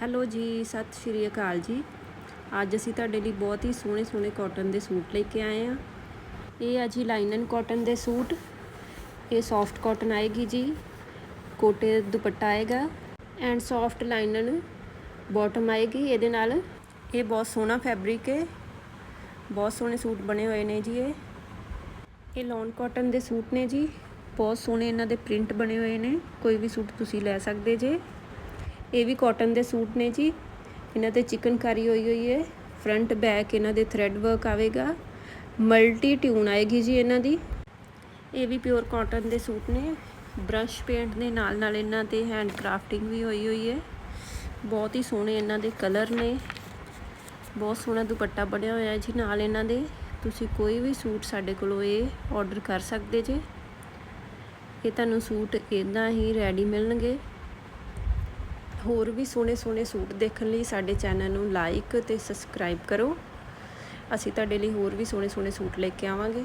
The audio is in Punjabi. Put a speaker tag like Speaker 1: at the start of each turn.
Speaker 1: ਹੈਲੋ ਜੀ, ਸਤਿ ਸ਼੍ਰੀ ਅਕਾਲ ਜੀ। ਅੱਜ ਅਸੀਂ ਤੁਹਾਡੇ ਲਈ ਬਹੁਤ ਹੀ ਸੋਹਣੇ ਸੋਹਣੇ ਕਾਟਨ ਦੇ ਸੂਟ ਲੈ ਕੇ ਆਏ ਆ ਇਹ ਆ ਜੀ ਲਾਈਨਨ ਕਾਟਨ ਦੇ ਸੂਟ। ਇਹ ਸੌਫਟ ਕਾਟਨ ਆਏਗੀ ਜੀ, ਕੋਟੇ ਦੁਪੱਟਾ ਆਏਗਾ ਐਂਡ ਸੌਫਟ ਲਾਈਨਨ ਬਾਟਮ ਆਏਗੀ। ਇਹਦੇ ਨਾਲ ਇਹ ਬਹੁਤ ਸੋਹਣਾ ਫੈਬਰਿਕ ਹੈ ਬਹੁਤ ਸੋਹਣੇ ਸੂਟ ਬਣੇ ਹੋਏ ਨੇ ਜੀ ਇਹ। ਇਹ ਲੌਨ ਕਾਟਨ ਦੇ ਸੂਟ ਨੇ ਜੀ। ਬਹੁਤ ਸੋਹਣੇ ਇਹਨਾਂ ਦੇ ਪ੍ਰਿੰਟ ਬਣੇ ਹੋਏ ਨੇ। ਕੋਈ ਵੀ ਸੂਟ ਤੁਸੀਂ ਲੈ ਸਕਦੇ ਜੇ। ਇਹ ਵੀ ਕਾਟਨ ਦੇ ਸੂਟ ਨੇ ਜੀ। ਇਹਨਾਂ ਤੇ ਚਿਕਨਕਾਰੀ ਹੋਈ ਹੋਈ ਹੈ। ਫਰੰਟ ਬੈਕ ਇਹਨਾਂ ਦੇ ਥ੍ਰੈਡ ਵਰਕ ਆਵੇਗਾ। ਮਲਟੀ ਟਿਊਨ ਆਏਗੀ ਜੀ ਇਹਨਾਂ ਦੀ। ਇਹ ਵੀ ਪਿਓਰ ਕਾਟਨ ਦੇ ਸੂਟ ਨੇ। ਬ੍ਰਸ਼ ਪੇਂਟ ਦੇ ਨਾਲ ਨਾਲ ਇਹਨਾਂ ਤੇ ਹੈਂਡ ਕਰਾਫਟਿੰਗ ਵੀ ਹੋਈ ਹੋਈ ਹੈ। ਬਹੁਤ ਹੀ ਸੋਹਣੇ ਇਹਨਾਂ ਦੇ ਕਲਰ ਨੇ। ਬਹੁਤ ਸੋਹਣਾ ਦੁਪੱਟਾ ਬਣਿਆ ਹੋਇਆ ਜੀ ਨਾਲ ਇਹਨਾਂ ਦੇ। ਤੁਸੀਂ ਕੋਈ ਵੀ ਸੂਟ ਸਾਡੇ ਕੋਲੋਂ ਇਹ ਆਰਡਰ ਕਰ ਸਕਦੇ ਜੇ। ਇਹ ਤੁਹਾਨੂੰ ਸੂਟ ਇਦਾਂ ਹੀ ਰੈਡੀ ਮਿਲਣਗੇ। ਹੋਰ ਵੀ ਸੋਹਣੇ ਸੋਹਣੇ ਸੂਟ ਦੇਖਣ ਲਈ ਸਾਡੇ ਚੈਨਲ ਨੂੰ ਲਾਈਕ ਤੇ ਸਬਸਕ੍ਰਾਈਬ ਕਰੋ। ਅਸੀਂ ਤੁਹਾਡੇ ਲਈ ਹੋਰ ਵੀ ਸੋਹਣੇ ਸੋਹਣੇ ਸੂਟ ਲੈ ਕੇ ਆਵਾਂਗੇ।